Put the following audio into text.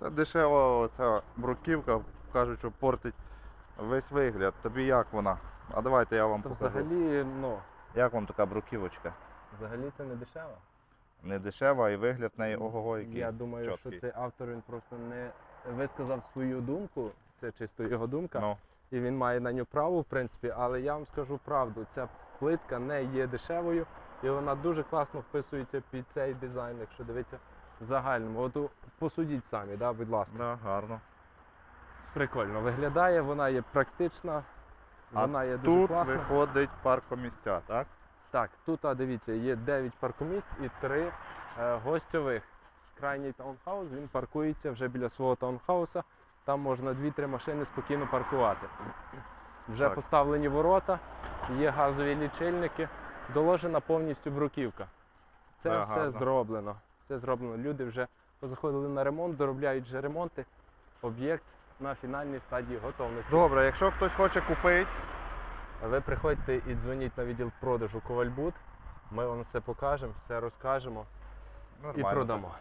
Та дешева ця бруківка, кажуть, що портить весь вигляд. Тобі як вона? А давайте я вам То покажу. взагалі, ну, Як вам така бруківочка? взагалі це не дешево. Не дешева і вигляд в неї ого-го який. Я думаю, чіткий. що цей автор він просто не висказав свою думку, це чисто його думка, Ну, і він має на нього право, в принципі, але я вам скажу правду, ця плитка не є дешевою, і вона дуже класно вписується під цей дизайн, якщо дивитися в загальному. От посудіть самі, да, будь ласка. да, гарно. Прикольно виглядає, вона є практична, А вона є дуже Тут класна. виходить паркомістя, так? Так, тут, а, дивіться, є 9 паркомісць і 3 е, гостьових. Крайній таунхаус, він паркується вже біля свого таунхауса. Там можна 2-3 машини спокійно паркувати. Вже Так. поставлені ворота, є газові лічильники, доложена повністю бруківка. Це Так, все зроблено. Все зроблено. Люди вже позаходили на ремонт, доробляють вже ремонти. Об'єкт на фінальній стадії готовності. Добре, якщо хтось хоче купити, Ви приходьте і дзвоніть на відділ продажу Ковальбут. Ми вам все покажемо, все розкажемо і продамо.